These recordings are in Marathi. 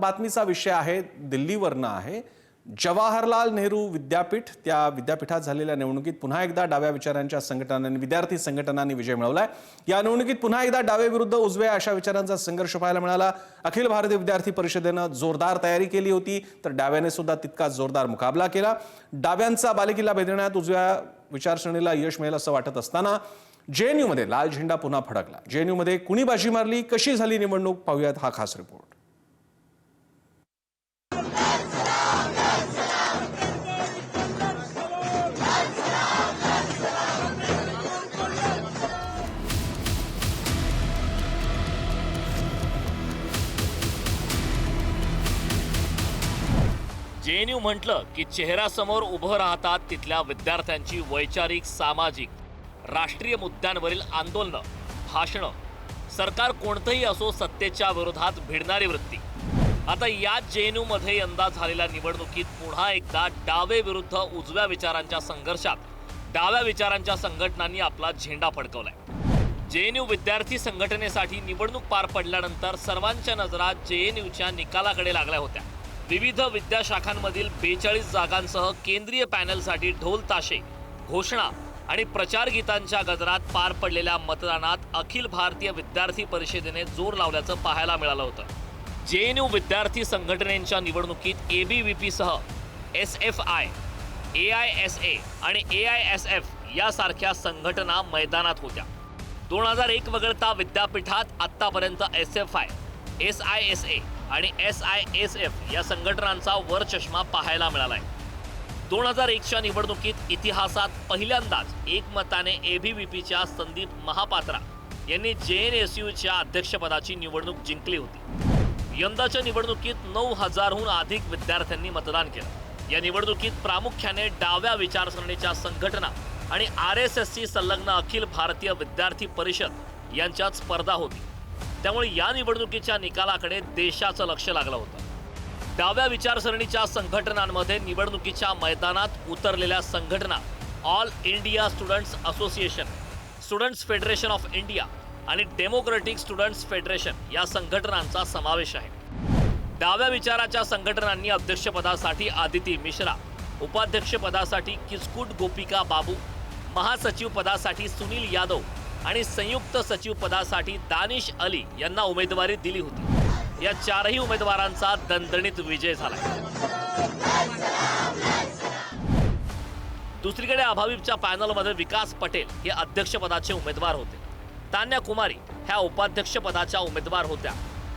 बातमीचा विषय आहे दिल्लीवरनं आहे. जवाहरलाल नेहरू विद्यापीठ त्या विद्यापीठात झालेल्या निवडणुकीत पुन्हा एकदा डाव्या विचारांच्या संघटनांनी विद्यार्थी संघटनांनी विजय मिळवलाय. या निवडणुकीत पुन्हा एकदा डावे विरुद्ध उजव्या अशा विचारांचा संघर्ष पाहायला मिळाला. अखिल भारतीय विद्यार्थी परिषदेनं जोरदार तयारी केली होती तर डाव्याने सुद्धा तितकाच जोरदार मुकाबला केला. डाव्यांचा बालेकिल्ला भेदण्यात उजव्या विचारसरणीला यश मिळेल असं वाटत असताना जेएनयूमध्ये लाल झेंडा पुन्हा फडकला. जेएनयूमध्ये कुणी बाजी मारली कशी झाली निवडणूक पाहूयात हा खास रिपोर्ट जेएनयू म्हटलं की चेहऱ्यासमोर उभं राहतात तिथल्या विद्यार्थ्यांची वैचारिक सामाजिक राष्ट्रीय मुद्द्यांवरील आंदोलनं भाषणं. सरकार कोणतंही असो सत्तेच्या विरोधात भिडणारी वृत्ती. आता याच एन यूमध्ये यंदा झालेल्या निवडणुकीत पुन्हा एकदा डावे विरुद्ध उजव्या विचारांच्या संघर्षात डाव्या विचारांच्या संघटनांनी आपला झेंडा फडकवलाय. जेएनयू विद्यार्थी संघटनेसाठी निवडणूक पार पडल्यानंतर सर्वांच्या नजरा जेएनयूच्या निकालाकडे लागल्या होत्या. विविध विद्याशाखांमधील बेचाळीस जागांसह केंद्रीय पॅनलसाठी ढोल ताशे घोषणा आणि प्रचार गीतांच्या गजरात पार पडलेल्या मतदानात अखिल भारतीय विद्यार्थी परिषदेने जोर लावल्याचं पाहायला मिळालं होतं. जे एन यू विद्यार्थी संघटनेच्या निवडणुकीत एबीव्हीपी सह S F I A I S A आणि ए आय एस एफ यासारख्या संघटना मैदानात होत्या. दोन हजार एक वगळता विद्यापीठात आत्तापर्यंत S F I S I S A आणि एस आय एस एफ या संघटनांचा वरचष्मा पाहायला मिळाला आहे दोन हजार एकच्या निवडणुकीत इतिहासात पहिल्यांदाच एकमताने एबीव्हीपीच्या संदीप महापात्रा यांनी जे एन एस यूच्या अध्यक्षपदाची निवडणूक जिंकली होती. यंदाच्या निवडणुकीत नऊ हजारहून अधिक विद्यार्थ्यांनी मतदान केलं. या निवडणुकीत प्रामुख्याने डाव्या विचारसरणीच्या संघटना आणि आर एस एसची संलग्न अखिल भारतीय विद्यार्थी परिषद यांच्यात स्पर्धा होती. त्यामुळे या निवडणुकीच्या निकालाकडे देशाचं लक्ष लागलं होतं. डाव्या विचारसरणीच्या संघटनांमध्ये निवडणुकीच्या मैदानात उतरलेल्या संघटना all India students association students federation of India आणि डेमोक्रेटिक स्टुडंट्स फेडरेशन या संघटनांचा समावेश आहे. डाव्या विचाराच्या संघटनांनी अध्यक्षपदासाठी आदिती मिश्रा उपाध्यक्षपदासाठी किचकूट गोपिका बाबू महासचिव पदासाठी सुनील यादव आणि संयुक्त सचिव पदासाठी दानिश अली यांना उमेदवारी दिली होती. या चारही उमेदवारांचा दणदणीत विजय झाला. दुसरीकडे अभाविपच्या पॅनलमध्ये विकास पटेल हे अध्यक्षपदाचे उमेदवार होते. तान्या कुमारी ह्या उपाध्यक्षपदाच्या उमेदवार होत्या.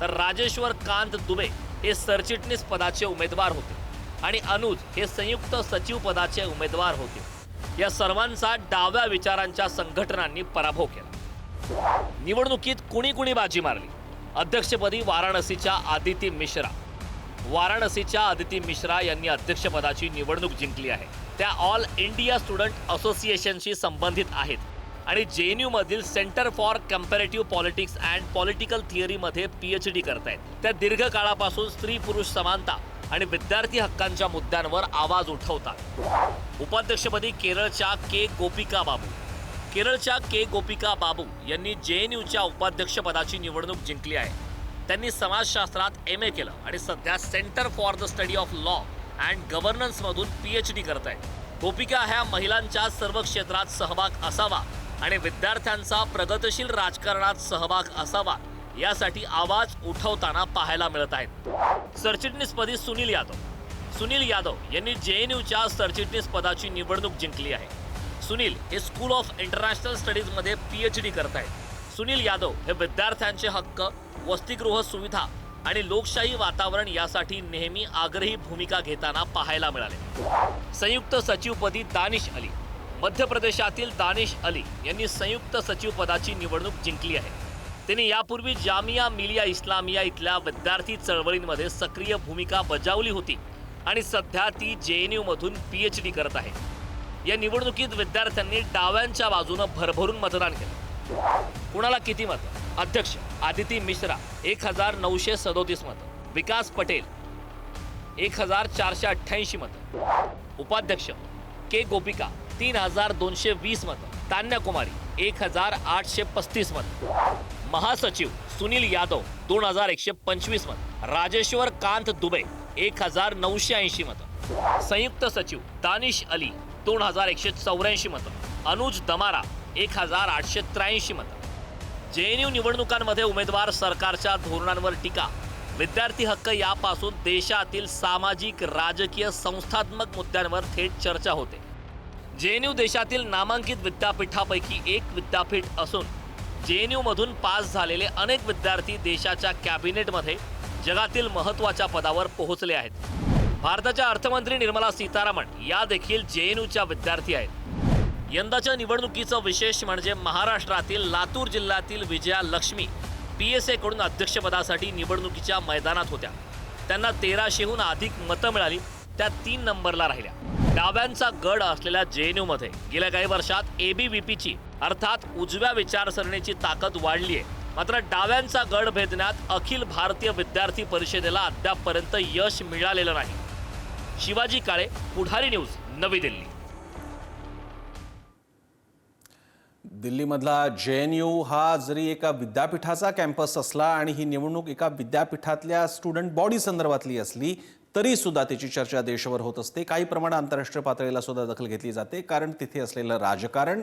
तर राजेश्वर कांत दुबे हे सरचिटणीस पदाचे उमेदवार होते. आणि अनुज हे संयुक्त सचिव पदाचे उमेदवार होते. या सर्वांचा डाव्या विचारांच्या संघटनांनी पराभव केला. निवडणुकीत कुणी कुणी बाजी मारली? अध्यक्षपदी वाराणसीच्या आदिती मिश्रा. वाराणसीच्या आदिती मिश्रा यांनी अध्यक्षपदाची निवडणूक जिंकली आहे. त्या ऑल इंडिया स्टुडंट असोसिएशनशी संबंधित आहेत. आणि जे एन मधील centre for comparative politics and political थिअरीमध्ये P H D करतायत. त्या दीर्घकाळापासून स्त्री पुरुष समानता आणि विद्यार्थी हक्कांच्या मुद्द्यांवर आवाज उठवतात. उपाध्यक्षपदी केरळच्या के गोपिका बाबू. केरळच्या के गोपिका बाबू यांनी जे एन यूच्या उपाध्यक्षपदाची निवडणूक जिंकली आहे. त्यांनी समाजशास्त्रात एम ए केलं आणि सध्या centre for the study of law and गव्हर्नन्समधून P H D करत आहेत गोपिका ह्या महिलांच्या सर्व क्षेत्रात सहभाग असावा आणि विद्यार्थ्यांचा प्रगतशील राजकारणात सहभाग असावा यासाठी आवाज उठवताना पाहायला मिळत आहेत. सरचिटणीसपदी सुनील यादव. सुनील यादव यांनी जे एन यूच्या सरचिटणीस पदाची निवडणूक जिंकली आहे. सुनील हे स्कूल ऑफ इंटरनॅशनल स्टडीजमध्ये पी एच डी करत आहेत. सुनील यादव हे विद्यार्थ्यांचे हक्क वसतिगृह सुविधा आणि लोकशाही वातावरण यासाठी नेहमी आग्रही भूमिका घेताना पाहायला मिळाले. संयुक्त सचिवपदी दानिश अली. मध्य प्रदेशातील दानिश अली यांनी संयुक्त सचिव पदाची निवडणूक जिंकली आहे. त्यांनी यापूर्वी जामिया मिलिया इस्लामिया इथल्या विद्यार्थी चळवळींमध्ये सक्रिय भूमिका बजावली होती आणि सध्या ती जे एन यूमधून पी एच डी करत आहे. या निवडणुकीत विद्यार्थ्यांनी डाव्यांच्या बाजूनं भरभरून मतदान केलं. कुणाला किती मत? अध्यक्ष आदिती मिश्रा एक हजार नऊशे सदोतीस मतं. विकास पटेल एक हजार चारशे अठ्ठ्याऐंशी मतं. उपाध्यक्ष के गोपिका तीन हजार दोनशे वीस मतं. तान्याकुमारी एक हजार आठशे पस्तीस मतं. महासचिव सुनील यादव दोन हजार एकशे पंचवीस मत. राजेश्वर कांत दुबे एक हजार नऊशे ऐंशी मतं. संयुक्त सचिव दानिश अली दोन हजार एकशे चौऱ्याऐंशी मतं. अनुज दमारा एक हजार आठशे त्र्याऐंशी मतं. जे एन यू निवडणुकांमध्ये उमेदवार सरकारच्या धोरणांवर टीका. विद्यार्थी हक्क यापासून देशातील सामाजिक राजकीय संस्थात्मक मुद्द्यांवर थेट चर्चा होते. जे एन यू देशातील नामांकित विद्यापीठापैकी एक विद्यापीठ असून जे एन यूमधून पास झालेले अनेक विद्यार्थी देशाच्या कॅबिनेटमध्ये जगातील महत्त्वाच्या पदावर पोहोचले आहेत. भारताच्या अर्थमंत्री निर्मला सीतारामन या देखील जे एन यूच्या विद्यार्थी आहेत. यंदाच्या निवडणुकीचं विशेष म्हणजे महाराष्ट्रातील लातूर जिल्ह्यातील विजया लक्ष्मी पी एस एकडून अध्यक्षपदासाठी निवडणुकीच्या मैदानात होत्या. त्यांना तेराशेहून अधिक मतं मिळाली. त्या तीन नंबरला राहिल्या. डाव्यांचा गड असलेल्या जे एन गेल्या काही वर्षात एबीव्हीपीची अर्थात उजव्या विचारसरणीची ताकद वाढली आहे. मात्र डाव्यांचा गड भेदण्यात अखिल भारतीय विद्यार्थी परिषदेला अद्यापपर्यंत यश मिळालेलं नाही. शिवाजी काळे पुढारी न्यूज नवी दिल्ली. दिल्लीमधला जे एन यू हा जरी एका विद्यापीठाचा कॅम्पस असला आणि ही निवडणूक एका विद्यापीठातल्या स्टुडंट बॉडी संदर्भातली असली तरी सुद्धा त्याची चर्चा देशभर होत असते. काही प्रमाणात आंतरराष्ट्रीय पातळीला सुद्धा दखल घेतली जाते. कारण तिथे असलेलं राजकारण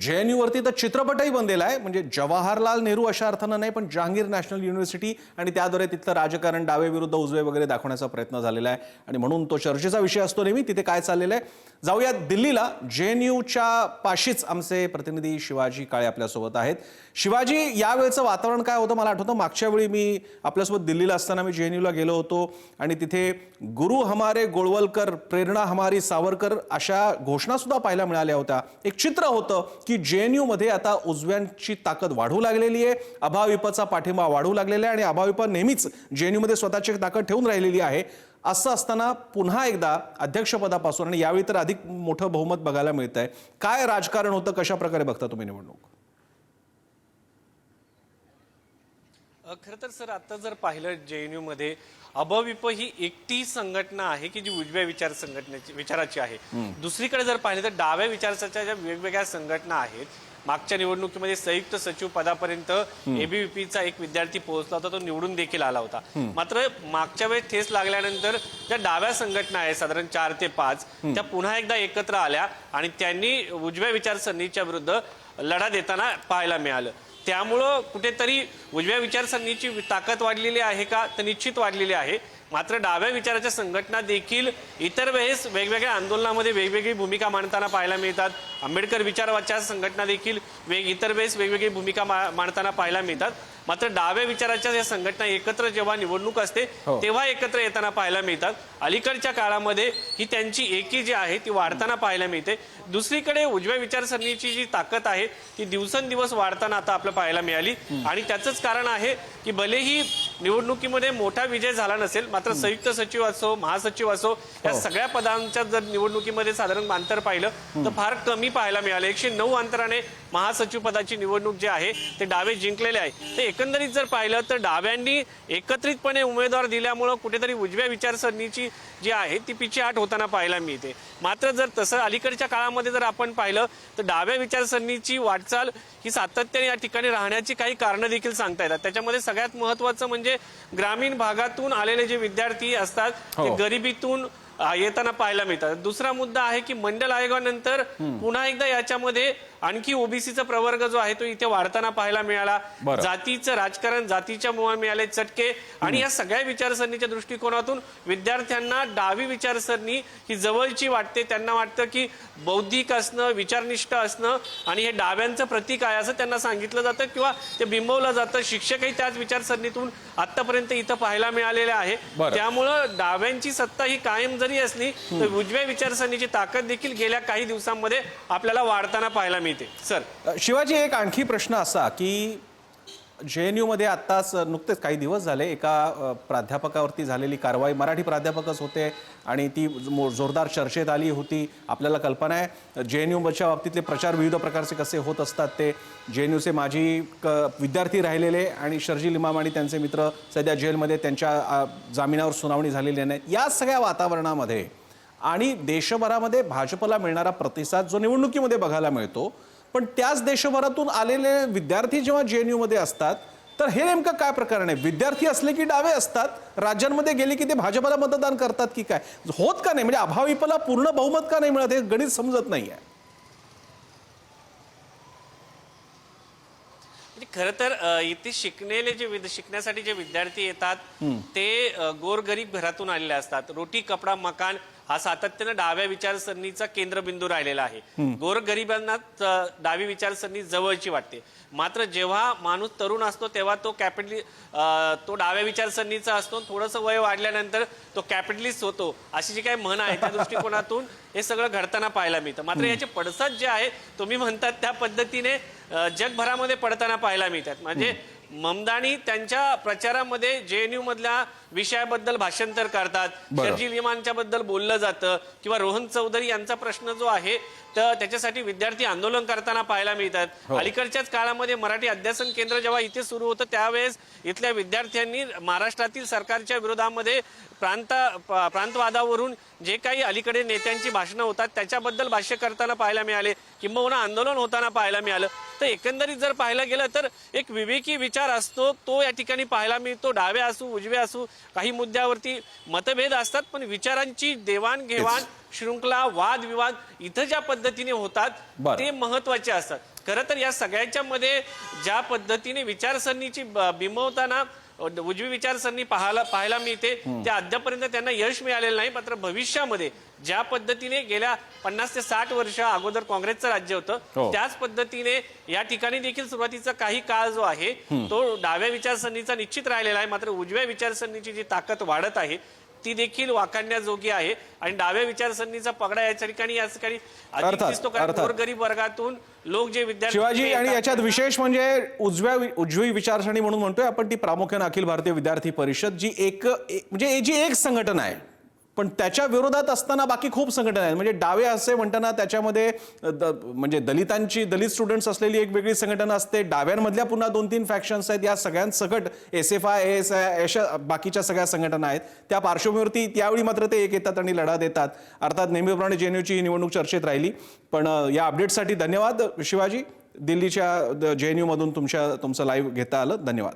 जे एन यूवरती तर चित्रपटही बनलेला आहे. म्हणजे जवाहरलाल नेहरू अशा अर्थानं नाही पण जहांगीर नॅशनल युनिव्हर्सिटी आणि त्याद्वारे तिथलं राजकारण डावे विरुद्ध उजवे वगैरे दाखवण्याचा प्रयत्न झालेला आहे. आणि म्हणून तो चर्चेचा विषय असतो नेहमी. तिथे काय चाललेलं आहे? जाऊया दिल्लीला. जे एन यूच्या पाशीच आमचे प्रतिनिधी शिवाजी काळे आपल्यासोबत आहेत. शिवाजी यावेळचं वातावरण काय होतं? मला आठवतं मागच्या वेळी मी आपल्यासोबत दिल्लीला असताना मी जे एन यूला गेलो होतो. आणि तिथे गुरु हमारे गोळवलकर प्रेरणा हमारी सावरकर अशा घोषणासुद्धा पाहायला मिळाल्या होत्या. एक चित्र होतं. की जे एन यूमध्ये आता उजव्यांची ताकद वाढू लागलेली आहे अभाविपचा पाठिंबा वाढू लागलेला आहे आणि अभाविप नेहमीच जे एन यूमध्ये स्वतःची ताकद ठेवून राहिलेली आहे. असं असताना पुन्हा एकदा अध्यक्षपदापासून आणि यावेळी तर अधिक मोठं बहुमत बघायला मिळत आहे काय राजकारण होतं कशा प्रकारे बघता तुम्ही निवडणूक? खरं तर सर आता जर पाहिलं जे एन यूमध्ये अबविप ही एकटी संघटना आहे की जी उजव्या विचार संघटनेची विचाराची आहे? दुसरीकडे जर पाहिलं तर डाव्या विचाराच्या ज्या वेगवेगळ्या संघटना आहेत मागच्या निवडणुकीमध्ये संयुक्त सचिव पदापर्यंत एबीव्हीपीचा एक विद्यार्थी पोहोचला होता तो निवडून देखील आला होता. मात्र मागच्या वेळेस ठेस लागल्यानंतर ज्या डाव्या संघटना आहेत साधारण चार ते पाच त्या पुन्हा एकदा एकत्र आल्या आणि त्यांनी उजव्या विचारसरणीच्या विरुद्ध लढा देताना पाहायला मिळालं. त्यामुळं कुठेतरी उजव्या विचारसरणीची ताकद वाढलेली आहे का? तर निश्चित वाढलेली आहे. मात्र डाव्या विचाराच्या संघटना देखील इतर वेळेस वेगवेगळ्या आंदोलनामध्ये वेगवेगळी भूमिका मांडताना पाहायला मिळतात. आंबेडकर विचारवाच्या संघटना देखील वेग इतर वेळेस वेगवेगळी भूमिका मा- मांडताना पाहायला मिळतात. मात्र डाव्या विचाराच्या या संघटना एकत्र जेव्हा निवडणूक असते हो. तेव्हा एकत्र येताना पाहायला मिळतात. अलीकडच्या काळामध्ये ही त्यांची एकी जी आहे ती वाढताना पाहायला मिळते. दुसरीकडे उजव्या विचारसरणीची जी ताकद आहे ती दिवसेंदिवस वाढताना आता आपल्याला पाहायला मिळाली. आणि त्याचंच कारण आहे की भलेही निवडणुकीमध्ये मोठा विजय झाला नसेल मात्र संयुक्त सचिव असो महासचिव असो या हो. सगळ्या पदांच्या जर निवडणुकीमध्ये साधारण अंतर पाहिलं तर फार कमी पाहायला मिळालं. एकशे नऊ अंतराने महासचिव पदाची निवडणूक जी आहे ते डावे जिंकलेले आहे. ते एकंदरीत जर पाहिलं तर डाव्यांनी एकत्रितपणे उमेदवार दिल्यामुळं कुठेतरी उजव्या विचारसरणीची जी आहे ती पिछेहाट होताना पाहायला मिळते. मात्र जर तसं अलीकडच्या काळामध्ये जर आपण पाहिलं तर डाव्या विचारसरणीची वाटचाल ही सातत्याने या ठिकाणी राहण्याची काही कारणं देखील सांगता येतात. त्याच्यामध्ये सगळ्यात महत्वाचं म्हणजे ग्रामीण भागातून आलेले जे विद्यार्थी असतात ते हो. गरिबीतून येताना पाहायला मिळतात. दुसरा मुद्दा आहे की मंडल आयोगानंतर पुन्हा एकदा याच्यामध्ये आणखी ओबीसीचा प्रवर्ग जो आहे तो इथे वाढताना पाहायला मिळाला. जातीचं राजकारण जातीच्या मुळे मिळाले चटके. आणि या सगळ्या विचारसरणीच्या दृष्टिकोनातून विद्यार्थ्यांना डावी विचारसरणी ही जवळची वाटते. त्यांना वाटतं की बौद्धिक असणं विचारनिष्ठ असणं आणि हे डाव्यांचं प्रतीक आहे असं त्यांना सांगितलं जातं किंवा ते बिंबवलं जातं. शिक्षकही त्याच विचारसरणीतून आतापर्यंत इथं पाहायला मिळालेले आहे. त्यामुळं डाव्यांची सत्ता ही कायम जरी असली तर उजव्या विचारसरणीची ताकद देखील गेल्या काही दिवसांमध्ये आपल्याला वाढताना पाहायला मिळते. सर शिवाजी एक आणखी प्रश्न असा की जे एन यूमध्ये आत्ताच नुकतेच काही दिवस झाले एका प्राध्यापकावरती झालेली कारवाई. मराठी प्राध्यापकच होते आणि ती मो- जोरदार चर्चेत आली होती. आपल्याला कल्पना आहे जे एन यूच्या बाबतीतले प्रचार विविध प्रकारचे कसे होत असतात ते. जे एन यूचे माजी क विद्यार्थी राहिलेले आणि शर्जील इमाम आणि त्यांचे मित्र सध्या जेलमध्ये त्यांच्या जामिनावर सुनावणी झालेली नाही. या सगळ्या वातावरणामध्ये आणि देशभरामध्ये भाजपला मिळणारा प्रतिसाद जो निवडणुकीमध्ये बघायला मिळतो पण त्याच देशभरातून आलेले विद्यार्थी जेव्हा जे एन यूमध्ये असतात तर हे नेमकं काय प्रकरण आहे? विद्यार्थी असले की डावे असतात राज्यांमध्ये गेले की ते भाजपला मतदान करतात की काय? होत का नाही? म्हणजे अभाविपला पूर्ण बहुमत का नाही मिळत हे गणित समजत नाही आहे. म्हणजे खरं तर इथे शिकलेले जे शिकण्यासाठी जे विद्यार्थी येतात ते गोरगरीब घरातून आलेले असतात. रोटी कपडा मकान हा सातत्यानं डाव्या विचारसरणीचा केंद्रबिंदू राहिलेला आहे. गोरगरिबांना डावी विचारसरणी जवळची वाटते. मात्र जेव्हा माणूस तरुण असतो तेव्हा तो कॅपिटली तो डाव्या विचारसरणीचा असतो. थोडंसं वय वाढल्यानंतर तो कॅपिटलिस्ट होतो. अशी जी काही म्हण आहे त्या दृष्टिकोनातून हे सगळं घडताना पाहायला मिळतं. मात्र याचे पडसाद जे आहे तुम्ही म्हणतात त्या पद्धतीने जगभरामध्ये पडताना पाहायला मिळतात. म्हणजे ममदानी त्यांच्या प्रचारामध्ये जेएनयू मधल्या विषयाबद्दल भाषांतर करतात बरं. शर्जील इमानच्या बद्दल बोललं जातं किंवा रोहन चौधरी यांचा प्रश्न जो आहे तर त्याच्यासाठी विद्यार्थी आंदोलन करताना पाहायला मिळतात हो. अलीकडच्याच काळामध्ये मराठी अध्यासन केंद्र जेव्हा इथे सुरू होतं त्यावेळेस इथल्या विद्यार्थ्यांनी महाराष्ट्रातील सरकारच्या विरोधामध्ये प्रांत प्रांतवादावरून जे काही अलीकडे नेत्यांची भाषणं होतात त्याच्याबद्दल भाष्य करताना पाहायला मिळाले किंबहुना आंदोलन होताना पाहायला मिळालं तर एकंदरीत जर पाहायला गेलं तर एक विवेकी विचार असतो. तो या ठिकाणी पाहायला मिळतो. डावे असू उजवे असू काही मुद्द्यावरती मतभेद असतात पण विचारांची देवाणघेवाण शृंखला वादविवाद इथं ज्या पद्धतीने होतात. ते महत्त्वाचे असतात. खरं तर या सगळ्याच्या मध्ये ज्या पद्धतीने विचारसरणीची बिंबवताना उजवी विचारसरणी पाहायला पाहायला मिळते. त्या अद्यापर्यंत त्यांना यश मिळालेलं नाही मात्र भविष्यामध्ये ज्या पद्धतीने गेल्या पन्नास ते साठ वर्ष अगोदर काँग्रेसचं राज्य हो. होतं त्याच पद्धतीने या ठिकाणी देखील सुरुवातीचा काही काळ जो आहे तो डाव्या विचारसरणीचा निश्चित राहिलेला आहे मात्र उजव्या विचारसरणीची जी ताकद वाढत आहे ती देखील वाखाणण्याजोगी आहे. आणि डाव्या विचारसरणीचा पगडा या ठिकाणी या ठिकाणी अर्थात, अर्थात. गोरगरीब वर्गातून लोक जे विद्यार्थी शिवाजी आणि येतात, याच्यात विशेष म्हणजे उजव्या उजवी विचारसरणी म्हणून म्हणतोय आपण ती प्रामुख्याने अखिल भारतीय विद्यार्थी परिषद जी एक एक- म्हणजे जी एक संघटना आहे. पण त्याच्या विरोधात असताना बाकी खूप संघटना आहेत. म्हणजे डावे असे म्हणताना त्याच्यामध्ये द- म्हणजे दलितांची दलित स्टुडंट्स असलेली एक वेगळी संघटना असते. डाव्यांमधल्या पुन्हा दोन तीन फॅक्शन्स आहेत. या सगळ्यांसकट S F I S I अशा बाकीच्या सगळ्या संघटना आहेत. त्या पार्श्वभूमीवरती त्यावेळी मात्र ते एक येतात आणि लढा देतात. अर्थात नेहमीप्रमाणे जेएनयूची ही निवडणूक चर्चेत राहिली. पण या अपडेटसाठी धन्यवाद शिवाजी. दिल्लीच्या जे एन यूमधून तुमच्या तुमचं लाईव्ह घेता आलं. धन्यवाद.